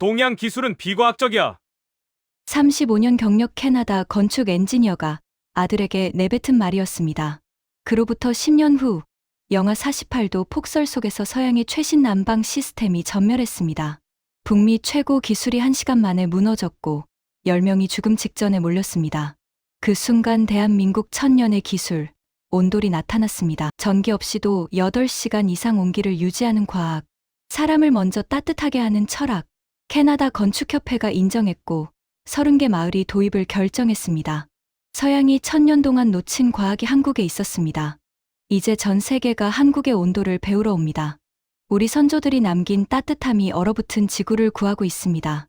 동양 기술은 비과학적이야. 35년 경력 캐나다 건축 엔지니어가 아들에게 내뱉은 말이었습니다. 그로부터 10년 후 영하 48도 폭설 속에서 서양의 최신 난방 시스템이 전멸했습니다. 북미 최고 기술이 1시간 만에 무너졌고 10명이 죽음 직전에 몰렸습니다. 그 순간 대한민국 천년의 기술, 온돌이 나타났습니다. 전기 없이도 8시간 이상 온기를 유지하는 과학, 사람을 먼저 따뜻하게 하는 철학, 캐나다 건축협회가 인정했고 30개 마을이 도입을 결정했습니다. 서양이 천년 동안 놓친 과학이 한국에 있었습니다. 이제 전 세계가 한국의 온도를 배우러 옵니다. 우리 선조들이 남긴 따뜻함이 얼어붙은 지구를 구하고 있습니다.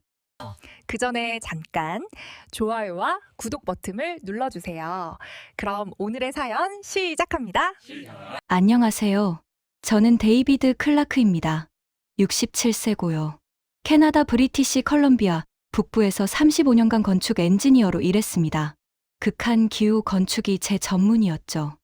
그 전에 잠깐 좋아요와 구독 버튼을 눌러주세요. 그럼 오늘의 사연 시작합니다. 안녕하세요. 저는 데이비드 클라크입니다. 67세고요. 캐나다 브리티시 컬럼비아 북부에서 35년간 건축 엔지니어로 일했습니다. 극한 기후 건축이 제 전문이었죠.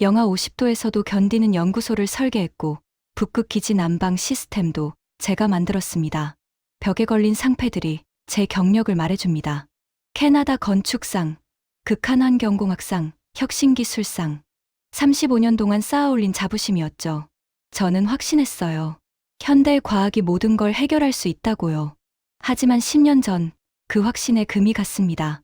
영하 50도에서도 견디는 연구소를 설계했고 북극 기지 난방 시스템도 제가 만들었습니다. 벽에 걸린 상패들이 제 경력을 말해줍니다. 캐나다 건축상, 극한 환경공학상, 혁신기술상, 35년 동안 쌓아올린 자부심이었죠. 저는 확신했어요. 현대 과학이 모든 걸 해결할 수 있다고요. 하지만 10년 전 그 확신에 금이 갔습니다.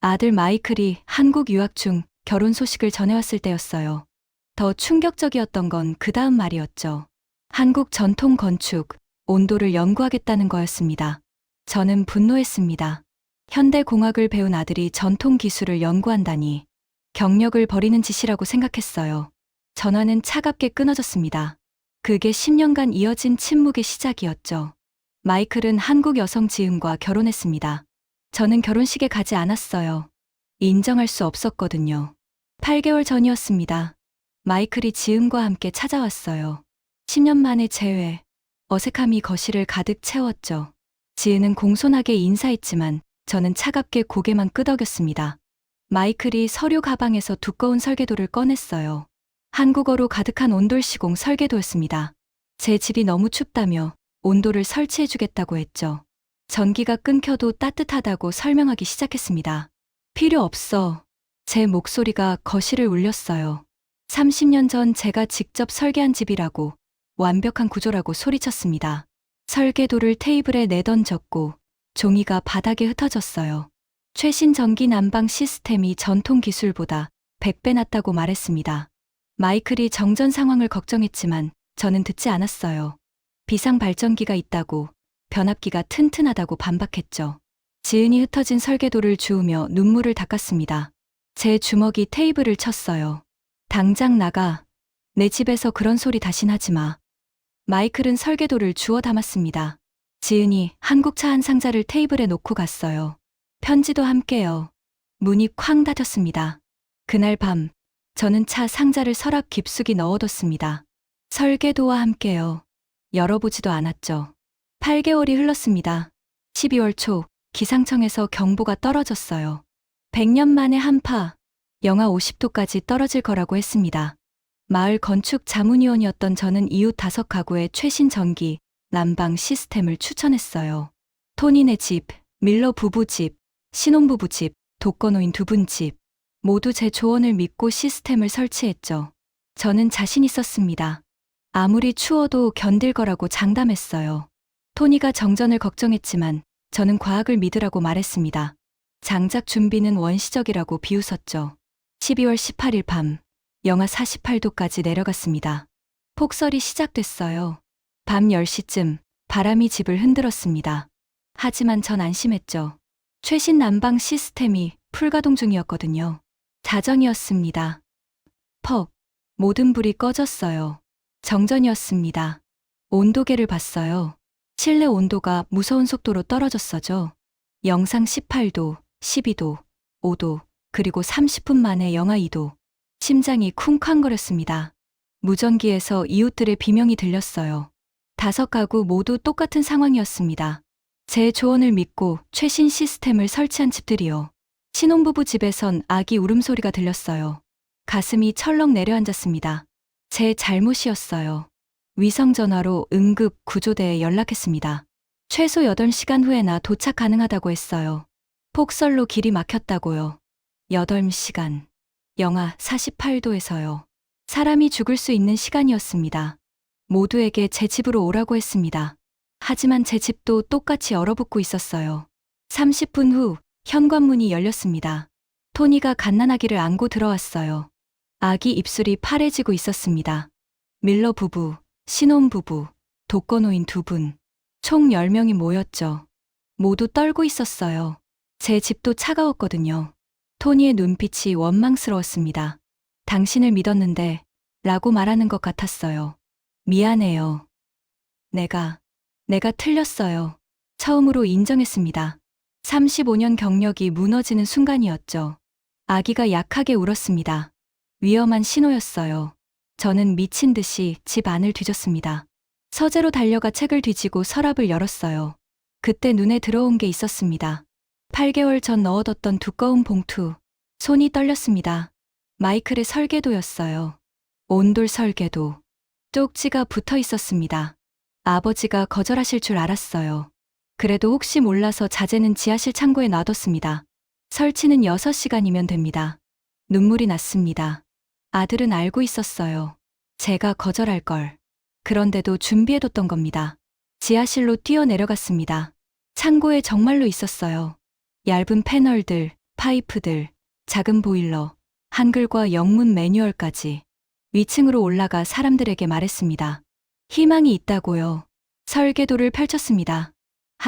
아들 마이클이 한국 유학 중 결혼 소식을 전해왔을 때였어요. 더 충격적이었던 건 그 다음 말이었죠. 한국 전통 건축, 온도를 연구하겠다는 거였습니다. 저는 분노했습니다. 현대 공학을 배운 아들이 전통 기술을 연구한다니 경력을 버리는 짓이라고 생각했어요. 전화는 차갑게 끊어졌습니다. 그게 10년간 이어진 침묵의 시작이었죠. 마이클은 한국 여성 지음과 결혼했습니다. 저는 결혼식에 가지 않았어요. 인정할 수 없었거든요. 8개월 전이었습니다. 마이클이 지음과 함께 찾아왔어요. 10년 만에 재회, 어색함이 거실을 가득 채웠죠. 지은은 공손하게 인사했지만 저는 차갑게 고개만 끄덕였습니다. 마이클이 서류 가방에서 두꺼운 설계도를 꺼냈어요. 한국어로 가득한 온돌 시공 설계도였습니다. 제 집이 너무 춥다며 온도를 설치해주겠다고 했죠. 전기가 끊겨도 따뜻하다고 설명하기 시작했습니다. 필요 없어. 제 목소리가 거실을 울렸어요. 30년 전 제가 직접 설계한 집이라고 완벽한 구조라고 소리쳤습니다. 설계도를 테이블에 내던졌고 종이가 바닥에 흩어졌어요. 최신 전기 난방 시스템이 전통 기술보다 100배 낫다고 말했습니다. 마이클이 정전 상황을 걱정했지만 저는 듣지 않았어요. 비상 발전기가 있다고 변압기가 튼튼하다고 반박했죠. 지은이 흩어진 설계도를 주우며 눈물을 닦았습니다. 제 주먹이 테이블을 쳤어요. 당장 나가. 내 집에서 그런 소리 다신 하지 마. 마이클은 설계도를 주워 담았습니다. 지은이 한국차 한 상자를 테이블에 놓고 갔어요. 편지도 함께요. 문이 쾅 닫혔습니다. 그날 밤, 저는 차 상자를 서랍 깊숙이 넣어뒀습니다. 설계도와 함께요. 열어보지도 않았죠. 8개월이 흘렀습니다. 12월 초, 기상청에서 경보가 떨어졌어요. 100년 만에 한파, 영하 50도까지 떨어질 거라고 했습니다. 마을 건축 자문위원이었던 저는 이웃 다섯 가구의 최신 전기, 난방 시스템을 추천했어요. 토니네 집, 밀러 부부 집, 신혼부부 집, 독거노인 두 분 집. 모두 제 조언을 믿고 시스템을 설치했죠. 저는 자신 있었습니다. 아무리 추워도 견딜 거라고 장담했어요. 토니가 정전을 걱정했지만 저는 과학을 믿으라고 말했습니다. 장작 준비는 원시적이라고 비웃었죠. 12월 18일 밤, 영하 48도까지 내려갔습니다. 폭설이 시작됐어요. 밤 10시쯤 바람이 집을 흔들었습니다. 하지만 전 안심했죠. 최신 난방 시스템이 풀가동 중이었거든요. 자정이었습니다. 퍽, 모든 불이 꺼졌어요. 정전이었습니다. 온도계를 봤어요. 실내 온도가 무서운 속도로 떨어졌어죠. 영상 18도, 12도, 5도, 그리고 30분 만에 영하 2도. 심장이 쿵쾅거렸습니다. 무전기에서 이웃들의 비명이 들렸어요. 다섯 가구 모두 똑같은 상황이었습니다. 제 조언을 믿고 최신 시스템을 설치한 집들이요. 신혼부부 집에선 아기 울음소리가 들렸어요. 가슴이 철렁 내려앉았습니다. 제 잘못이었어요. 위성전화로 응급 구조대에 연락했습니다. 최소 8시간 후에나 도착 가능하다고 했어요. 폭설로 길이 막혔다고요. 8시간. 영하 48도에서요. 사람이 죽을 수 있는 시간이었습니다. 모두에게 제 집으로 오라고 했습니다. 하지만 제 집도 똑같이 얼어붙고 있었어요. 30분 후 현관문이 열렸습니다. 토니가 갓난아기를 안고 들어왔어요. 아기 입술이 파래지고 있었습니다. 밀러 부부, 신혼 부부, 독거노인 두 분. 총 10명이 모였죠. 모두 떨고 있었어요. 제 집도 차가웠거든요. 토니의 눈빛이 원망스러웠습니다. 당신을 믿었는데, 라고 말하는 것 같았어요. 미안해요. 내가, 내가 틀렸어요. 처음으로 인정했습니다. 35년 경력이 무너지는 순간이었죠. 아기가 약하게 울었습니다. 위험한 신호였어요. 저는 미친 듯이 집 안을 뒤졌습니다. 서재로 달려가 책을 뒤지고 서랍을 열었어요. 그때 눈에 들어온 게 있었습니다. 8개월 전 넣어뒀던 두꺼운 봉투. 손이 떨렸습니다. 마이클의 설계도였어요. 온돌 설계도. 쪽지가 붙어 있었습니다. 아버지가 거절하실 줄 알았어요. 그래도 혹시 몰라서 자재는 지하실 창고에 놔뒀습니다. 설치는 6시간이면 됩니다. 눈물이 났습니다. 아들은 알고 있었어요. 제가 거절할 걸. 그런데도 준비해뒀던 겁니다. 지하실로 뛰어내려갔습니다. 창고에 정말로 있었어요. 얇은 패널들, 파이프들, 작은 보일러, 한글과 영문 매뉴얼까지. 위층으로 올라가 사람들에게 말했습니다. 희망이 있다고요. 설계도를 펼쳤습니다.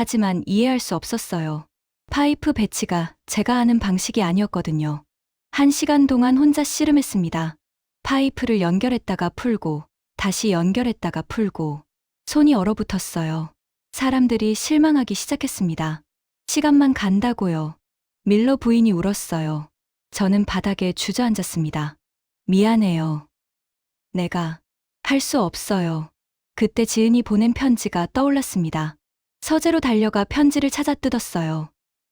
하지만 이해할 수 없었어요. 파이프 배치가 제가 아는 방식이 아니었거든요. 한 시간 동안 혼자 씨름했습니다. 파이프를 연결했다가 풀고, 다시 연결했다가 풀고, 손이 얼어붙었어요. 사람들이 실망하기 시작했습니다. 시간만 간다고요. 밀러 부인이 울었어요. 저는 바닥에 주저앉았습니다. 미안해요. 내가 할 수 없어요. 그때 지은이 보낸 편지가 떠올랐습니다. 서재로 달려가 편지를 찾아 뜯었어요.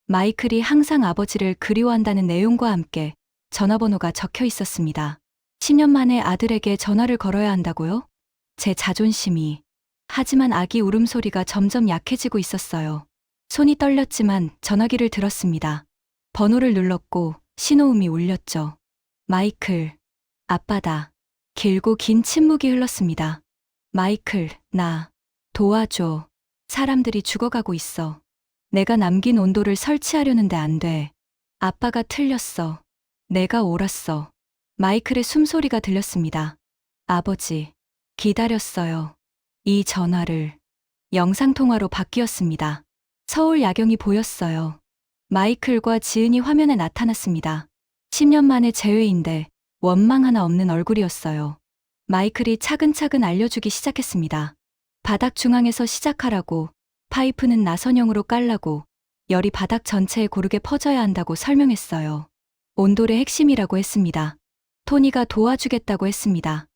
마이클이 항상 아버지를 그리워한다는 내용과 함께 전화번호가 적혀 있었습니다. 10년 만에 아들에게 전화를 걸어야 한다고요? 제 자존심이. 하지만 아기 울음소리가 점점 약해지고 있었어요. 손이 떨렸지만 전화기를 들었습니다. 번호를 눌렀고 신호음이 울렸죠. 마이클, 아빠다. 길고 긴 침묵이 흘렀습니다. 마이클, 나, 도와줘. 사람들이 죽어가고 있어. 내가 남긴 온도를 설치하려는데 안 돼. 아빠가 틀렸어. 내가 옳았어. 마이클의 숨소리가 들렸습니다. 아버지, 기다렸어요. 이 전화를. 영상통화로 바뀌었습니다. 서울 야경이 보였어요. 마이클과 지은이 화면에 나타났습니다. 10년 만에 재회인데 원망 하나 없는 얼굴이었어요. 마이클이 차근차근 알려주기 시작했습니다. 바닥 중앙에서 시작하라고, 파이프는 나선형으로 깔라고, 열이 바닥 전체에 고르게 퍼져야 한다고 설명했어요. 온돌의 핵심이라고 했습니다. 토니가 도와주겠다고 했습니다.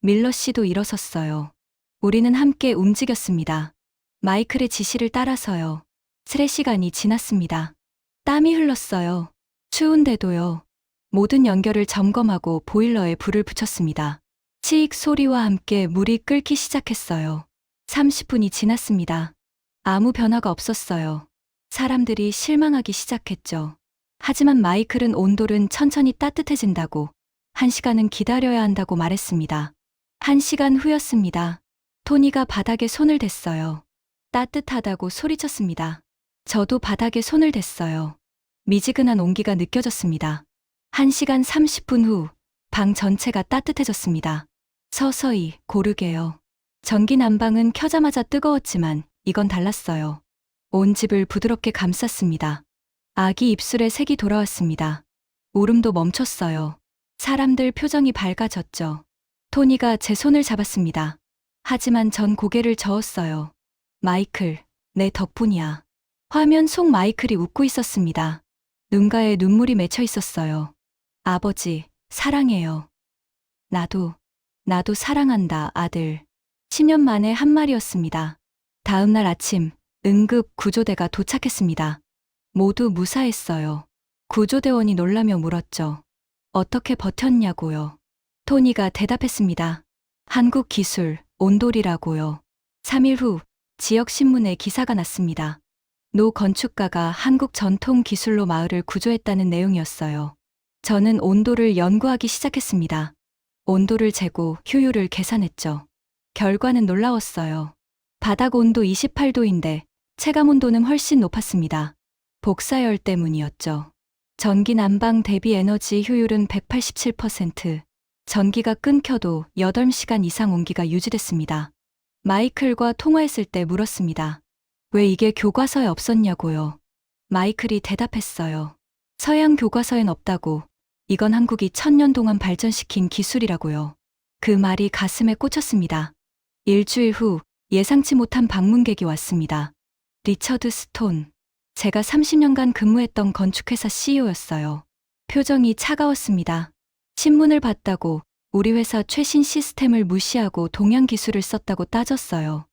밀러 씨도 일어섰어요. 우리는 함께 움직였습니다. 마이클의 지시를 따라서요. 스레 시간이 지났습니다. 땀이 흘렀어요. 추운데도요. 모든 연결을 점검하고 보일러에 불을 붙였습니다. 치익 소리와 함께 물이 끓기 시작했어요. 30분이 지났습니다. 아무 변화가 없었어요. 사람들이 실망하기 시작했죠. 하지만 마이클은 온돌은 천천히 따뜻해진다고, 한 시간은 기다려야 한다고 말했습니다. 한 시간 후였습니다. 토니가 바닥에 손을 댔어요. 따뜻하다고 소리쳤습니다. 저도 바닥에 손을 댔어요. 미지근한 온기가 느껴졌습니다. 1시간 30분 후, 방 전체가 따뜻해졌습니다. 서서히, 고르게요. 전기 난방은 켜자마자 뜨거웠지만 이건 달랐어요. 온 집을 부드럽게 감쌌습니다. 아기 입술에 색이 돌아왔습니다. 울음도 멈췄어요. 사람들 표정이 밝아졌죠. 토니가 제 손을 잡았습니다. 하지만 전 고개를 저었어요. 마이클, 내 덕분이야. 화면 속 마이클이 웃고 있었습니다. 눈가에 눈물이 맺혀 있었어요. 아버지, 사랑해요. 나도, 나도 사랑한다, 아들. 10년 만에 한 말이었습니다. 다음 날 아침, 응급 구조대가 도착했습니다. 모두 무사했어요. 구조대원이 놀라며 물었죠. 어떻게 버텼냐고요. 토니가 대답했습니다. 한국 기술, 온돌이라고요. 3일 후, 지역 신문에 기사가 났습니다. 노 건축가가 한국 전통 기술로 마을을 구조했다는 내용이었어요. 저는 온도를 연구하기 시작했습니다. 온도를 재고 효율을 계산했죠. 결과는 놀라웠어요. 바닥 온도 28도인데 체감 온도는 훨씬 높았습니다. 복사열 때문이었죠. 전기 난방 대비 에너지 효율은 187%. 전기가 끊겨도 8시간 이상 온기가 유지됐습니다. 마이클과 통화했을 때 물었습니다. 왜 이게 교과서에 없었냐고요. 마이클이 대답했어요. 서양 교과서엔 없다고. 이건 한국이 천년 동안 발전시킨 기술이라고요. 그 말이 가슴에 꽂혔습니다. 일주일 후 예상치 못한 방문객이 왔습니다. 리처드 스톤. 제가 30년간 근무했던 건축회사 CEO였어요. 표정이 차가웠습니다. 신문을 봤다고 우리 회사 최신 시스템을 무시하고 동양 기술을 썼다고 따졌어요.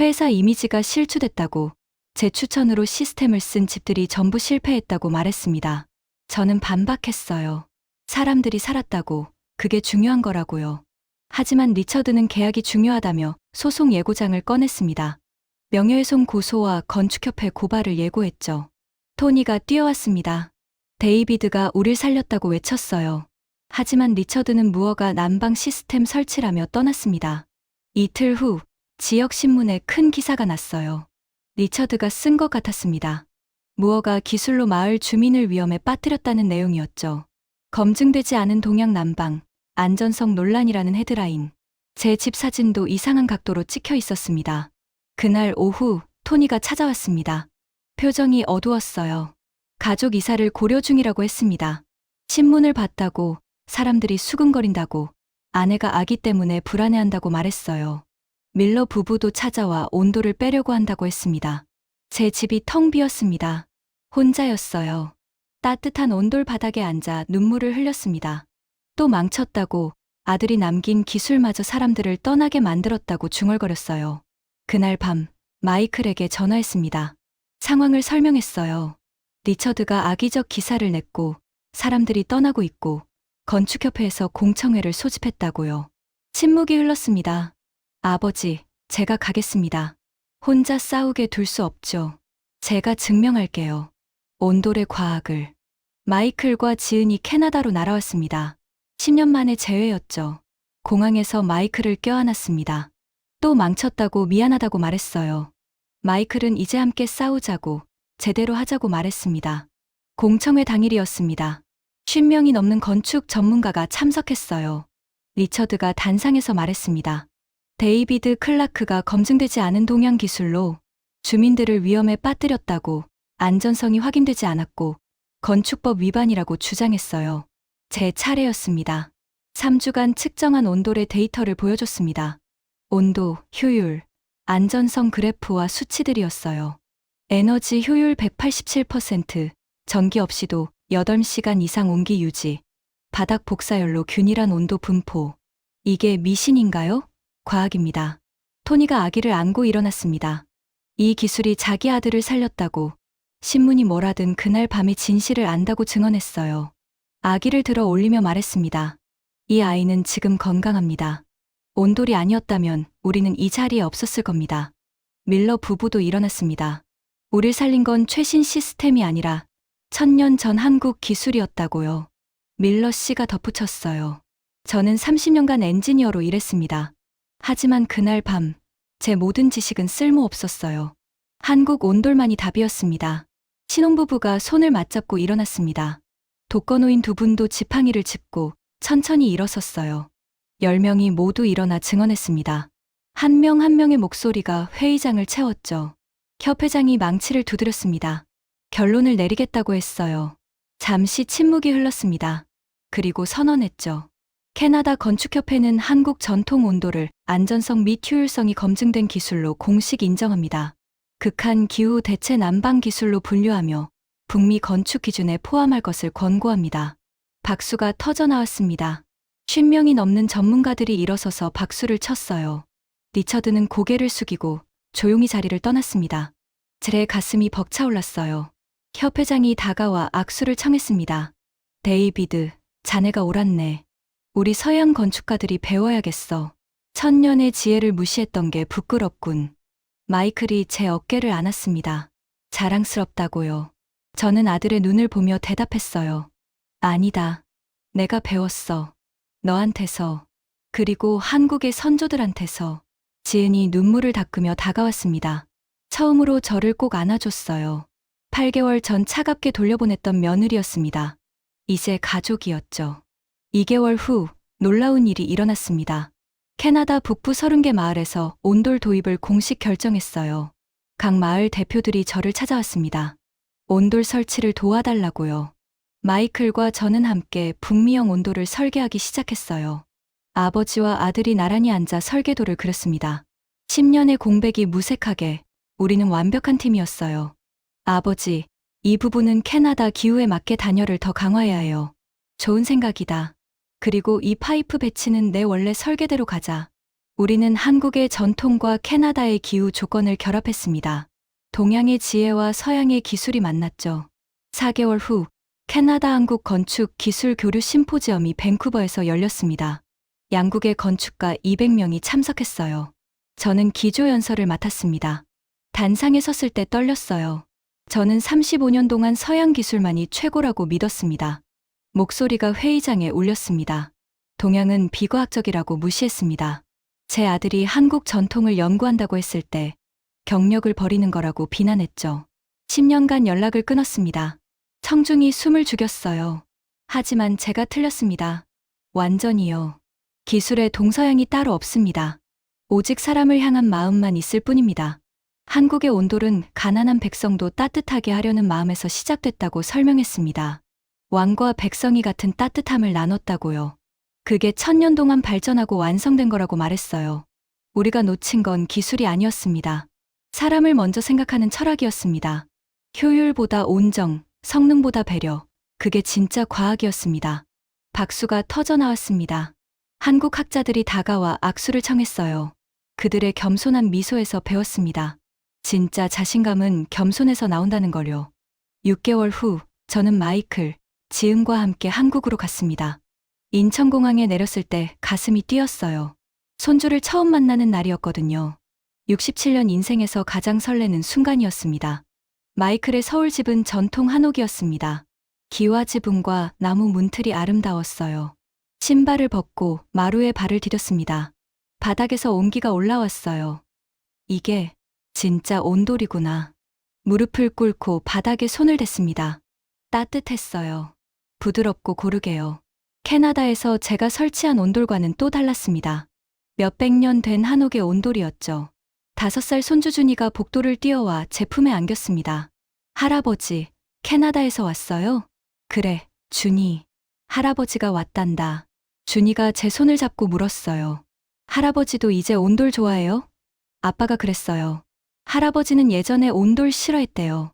회사 이미지가 실추됐다고 제 추천으로 시스템을 쓴 집들이 전부 실패했다고 말했습니다. 저는 반박했어요. 사람들이 살았다고 그게 중요한 거라고요. 하지만 리처드는 계약이 중요하다며 소송 예고장을 꺼냈습니다. 명예훼손 고소와 건축협회 고발을 예고했죠. 토니가 뛰어왔습니다. 데이비드가 우릴 살렸다고 외쳤어요. 하지만 리처드는 무어가 난방 시스템 설치라며 떠났습니다. 이틀 후 지역 신문에 큰 기사가 났어요. 리처드가 쓴 것 같았습니다. 무어가 기술로 마을 주민을 위험에 빠뜨렸다는 내용이었죠. 검증되지 않은 동양 난방, 안전성 논란이라는 헤드라인. 제 집 사진도 이상한 각도로 찍혀 있었습니다. 그날 오후 토니가 찾아왔습니다. 표정이 어두웠어요. 가족 이사를 고려 중이라고 했습니다. 신문을 봤다고 사람들이 수근거린다고 아내가 아기 때문에 불안해한다고 말했어요. 밀러 부부도 찾아와 온도를 빼려고 한다고 했습니다. 제 집이 텅 비었습니다. 혼자였어요. 따뜻한 온돌 바닥에 앉아 눈물을 흘렸습니다. 또 망쳤다고 아들이 남긴 기술마저 사람들을 떠나게 만들었다고 중얼거렸어요. 그날 밤 마이클에게 전화했습니다. 상황을 설명했어요. 리처드가 악의적 기사를 냈고 사람들이 떠나고 있고 건축협회에서 공청회를 소집했다고요. 침묵이 흘렀습니다. 아버지, 제가 가겠습니다. 혼자 싸우게 둘 수 없죠. 제가 증명할게요. 온돌의 과학을. 마이클과 지은이 캐나다로 날아왔습니다. 10년 만에 재회였죠. 공항에서 마이클을 껴안았습니다. 또 망쳤다고 미안하다고 말했어요. 마이클은 이제 함께 싸우자고 제대로 하자고 말했습니다. 공청회 당일이었습니다. 50명이 넘는 건축 전문가가 참석했어요. 리처드가 단상에서 말했습니다. 데이비드 클라크가 검증되지 않은 동양 기술로 주민들을 위험에 빠뜨렸다고 안전성이 확인되지 않았고 건축법 위반이라고 주장했어요. 제 차례였습니다. 3주간 측정한 온돌의 데이터를 보여줬습니다. 온도, 효율, 안전성 그래프와 수치들이었어요. 에너지 효율 187%, 전기 없이도 8시간 이상 온기 유지, 바닥 복사열로 균일한 온도 분포. 이게 미신인가요? 과학입니다. 토니가 아기를 안고 일어났습니다. 이 기술이 자기 아들을 살렸다고 신문이 뭐라든 그날 밤에 진실을 안다고 증언했어요. 아기를 들어 올리며 말했습니다. 이 아이는 지금 건강합니다. 온돌이 아니었다면 우리는 이 자리에 없었을 겁니다. 밀러 부부도 일어났습니다. 우릴 살린 건 최신 시스템이 아니라 천년 전 한국 기술이었다고요. 밀러 씨가 덧붙였어요. 저는 30년간 엔지니어로 일했습니다. 하지만 그날 밤, 제 모든 지식은 쓸모없었어요. 한국 온돌만이 답이었습니다. 신혼부부가 손을 맞잡고 일어났습니다. 독거노인 두 분도 지팡이를 짚고 천천히 일어섰어요. 열 명이 모두 일어나 증언했습니다. 한 명 한 명의 목소리가 회의장을 채웠죠. 협회장이 망치를 두드렸습니다. 결론을 내리겠다고 했어요. 잠시 침묵이 흘렀습니다. 그리고 선언했죠. 캐나다 건축협회는 한국 전통 온도를 안전성 및 효율성이 검증된 기술로 공식 인정합니다. 극한 기후 대체 난방 기술로 분류하며 북미 건축 기준에 포함할 것을 권고합니다. 박수가 터져 나왔습니다. 50명이 넘는 전문가들이 일어서서 박수를 쳤어요. 리처드는 고개를 숙이고 조용히 자리를 떠났습니다. 제 가슴이 벅차올랐어요. 협회장이 다가와 악수를 청했습니다. 데이비드, 자네가 옳았네. 우리 서양 건축가들이 배워야겠어. 천년의 지혜를 무시했던 게 부끄럽군. 마이클이 제 어깨를 안았습니다. 자랑스럽다고요. 저는 아들의 눈을 보며 대답했어요. 아니다. 내가 배웠어. 너한테서. 그리고 한국의 선조들한테서. 지은이 눈물을 닦으며 다가왔습니다. 처음으로 저를 꼭 안아줬어요. 8개월 전 차갑게 돌려보냈던 며느리였습니다. 이제 가족이었죠. 2개월 후 놀라운 일이 일어났습니다. 캐나다 북부 30개 마을에서 온돌 도입을 공식 결정했어요. 각 마을 대표들이 저를 찾아왔습니다. 온돌 설치를 도와달라고요. 마이클과 저는 함께 북미형 온돌을 설계하기 시작했어요. 아버지와 아들이 나란히 앉아 설계도를 그렸습니다. 10년의 공백이 무색하게 우리는 완벽한 팀이었어요. 아버지, 이 부분은 캐나다 기후에 맞게 단열을 더 강화해야 해요. 좋은 생각이다. 그리고 이 파이프 배치는 내 원래 설계대로 가자. 우리는 한국의 전통과 캐나다의 기후 조건을 결합했습니다. 동양의 지혜와 서양의 기술이 만났죠. 4개월 후 캐나다 한국 건축 기술 교류 심포지엄이 밴쿠버에서 열렸습니다. 양국의 건축가 200명이 참석했어요. 저는 기조 연설을 맡았습니다. 단상에 섰을 때 떨렸어요. 저는 35년 동안 서양 기술만이 최고라고 믿었습니다. 목소리가 회의장에 울렸습니다. 동양은 비과학적이라고 무시했습니다. 제 아들이 한국 전통을 연구한다고 했을 때 경력을 버리는 거라고 비난했죠. 10년간 연락을 끊었습니다. 청중이 숨을 죽였어요. 하지만 제가 틀렸습니다. 완전히요. 기술에 동서양이 따로 없습니다. 오직 사람을 향한 마음만 있을 뿐입니다. 한국의 온돌은 가난한 백성도 따뜻하게 하려는 마음에서 시작됐다고 설명했습니다. 왕과 백성이 같은 따뜻함을 나눴다고요. 그게 천년 동안 발전하고 완성된 거라고 말했어요. 우리가 놓친 건 기술이 아니었습니다. 사람을 먼저 생각하는 철학이었습니다. 효율보다 온정, 성능보다 배려. 그게 진짜 과학이었습니다. 박수가 터져 나왔습니다. 한국 학자들이 다가와 악수를 청했어요. 그들의 겸손한 미소에서 배웠습니다. 진짜 자신감은 겸손에서 나온다는 걸요. 6개월 후, 저는 마이클, 지은과 함께 한국으로 갔습니다. 인천공항에 내렸을 때 가슴이 뛰었어요. 손주를 처음 만나는 날이었거든요. 67년 인생에서 가장 설레는 순간이었습니다. 마이클의 서울 집은 전통 한옥이었습니다. 기와 지붕과 나무 문틀이 아름다웠어요. 신발을 벗고 마루에 발을 디뎠습니다. 바닥에서 온기가 올라왔어요. 이게 진짜 온돌이구나. 무릎을 꿇고 바닥에 손을 댔습니다. 따뜻했어요. 부드럽고 고르게요. 캐나다에서 제가 설치한 온돌과는 또 달랐습니다. 몇백 년 된 한옥의 온돌이었죠. 다섯 살 손주 준이가 복도를 뛰어와 제 품에 안겼습니다. 할아버지, 캐나다에서 왔어요? 그래, 준이. 할아버지가 왔단다. 준이가 제 손을 잡고 물었어요. 할아버지도 이제 온돌 좋아해요? 아빠가 그랬어요. 할아버지는 예전에 온돌 싫어했대요.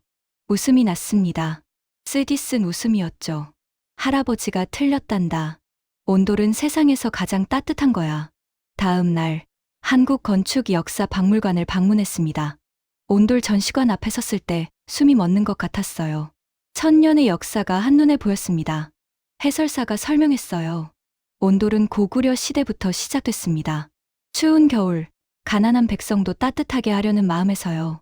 웃음이 났습니다. 쓰디 쓴 웃음이었죠. 할아버지가 틀렸단다. 온돌은 세상에서 가장 따뜻한 거야. 다음 날, 한국 건축 역사 박물관을 방문했습니다. 온돌 전시관 앞에 섰을 때 숨이 멎는 것 같았어요. 천년의 역사가 한눈에 보였습니다. 해설사가 설명했어요. 온돌은 고구려 시대부터 시작됐습니다. 추운 겨울, 가난한 백성도 따뜻하게 하려는 마음에서요.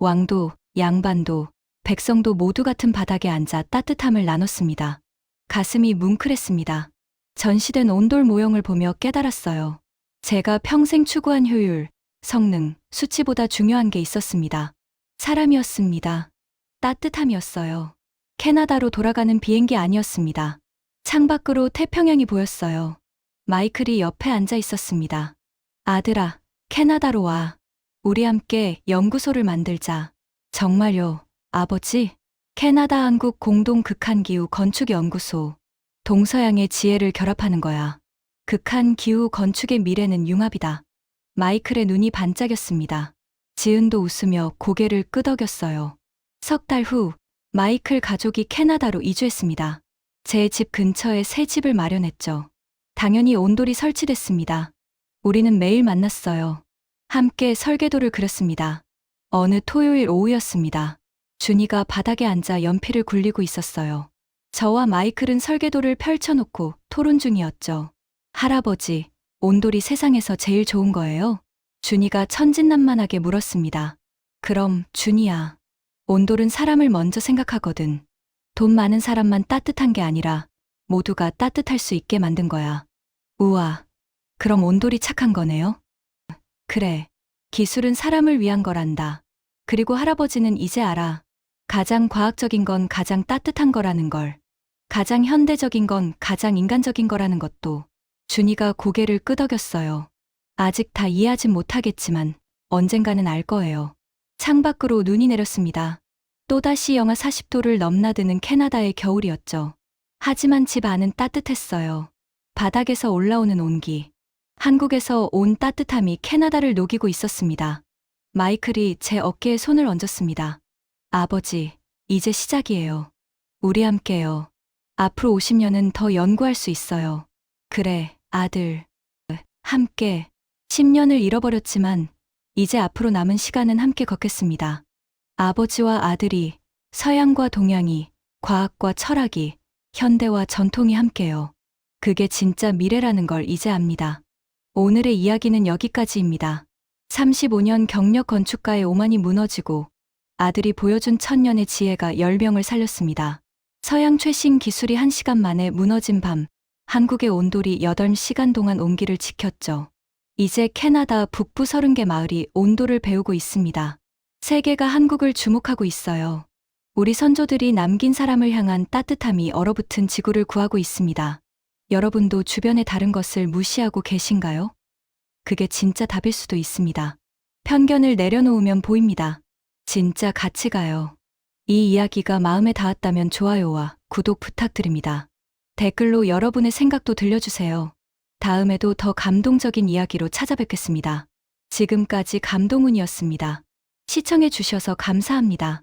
왕도, 양반도, 백성도 모두 같은 바닥에 앉아 따뜻함을 나눴습니다. 가슴이 뭉클했습니다. 전시된 온돌 모형을 보며 깨달았어요. 제가 평생 추구한 효율, 성능, 수치보다 중요한 게 있었습니다. 사람이었습니다. 따뜻함이었어요. 캐나다로 돌아가는 비행기 아니었습니다. 창밖으로 태평양이 보였어요. 마이클이 옆에 앉아 있었습니다. 아들아, 캐나다로 와. 우리 함께 연구소를 만들자. 정말요, 아버지? 캐나다 한국 공동 극한기후 건축연구소. 동서양의 지혜를 결합하는 거야. 극한 기후 건축의 미래는 융합이다. 마이클의 눈이 반짝였습니다. 지은도 웃으며 고개를 끄덕였어요. 석 달 후, 마이클 가족이 캐나다로 이주했습니다. 제 집 근처에 새 집을 마련했죠. 당연히 온돌이 설치됐습니다. 우리는 매일 만났어요. 함께 설계도를 그렸습니다. 어느 토요일 오후였습니다. 준이가 바닥에 앉아 연필을 굴리고 있었어요. 저와 마이클은 설계도를 펼쳐놓고 토론 중이었죠. 할아버지, 온돌이 세상에서 제일 좋은 거예요? 준이가 천진난만하게 물었습니다. 그럼 준이야. 온돌은 사람을 먼저 생각하거든. 돈 많은 사람만 따뜻한 게 아니라 모두가 따뜻할 수 있게 만든 거야. 우와. 그럼 온돌이 착한 거네요? 그래. 기술은 사람을 위한 거란다. 그리고 할아버지는 이제 알아. 가장 과학적인 건 가장 따뜻한 거라는 걸. 가장 현대적인 건 가장 인간적인 거라는 것도. 준이가 고개를 끄덕였어요. 아직 다 이해하진 못하겠지만 언젠가는 알 거예요. 창밖으로 눈이 내렸습니다. 또다시 영하 40도를 넘나드는 캐나다의 겨울이었죠. 하지만 집 안은 따뜻했어요. 바닥에서 올라오는 온기. 한국에서 온 따뜻함이 캐나다를 녹이고 있었습니다. 마이클이 제 어깨에 손을 얹었습니다. 아버지, 이제 시작이에요. 우리 함께요. 앞으로 50년은 더 연구할 수 있어요. 그래, 아들. 함께. 10년을 잃어버렸지만, 이제 앞으로 남은 시간은 함께 걷겠습니다. 아버지와 아들이, 서양과 동양이, 과학과 철학이, 현대와 전통이 함께요. 그게 진짜 미래라는 걸 이제 압니다. 오늘의 이야기는 여기까지입니다. 35년 경력 건축가의 오만이 무너지고 아들이 보여준 천년의 지혜가 10명을 살렸습니다. 서양 최신 기술이 1시간 만에 무너진 밤, 한국의 온돌이 8시간 동안 온기를 지켰죠. 이제 캐나다 북부 30개 마을이 온돌을 배우고 있습니다. 세계가 한국을 주목하고 있어요. 우리 선조들이 남긴 사람을 향한 따뜻함이 얼어붙은 지구를 구하고 있습니다. 여러분도 주변의 다른 것을 무시하고 계신가요? 그게 진짜 답일 수도 있습니다. 편견을 내려놓으면 보입니다. 진짜 같이 가요. 이 이야기가 마음에 닿았다면 좋아요와 구독 부탁드립니다. 댓글로 여러분의 생각도 들려주세요. 다음에도 더 감동적인 이야기로 찾아뵙겠습니다. 지금까지 감동훈이었습니다. 시청해주셔서 감사합니다.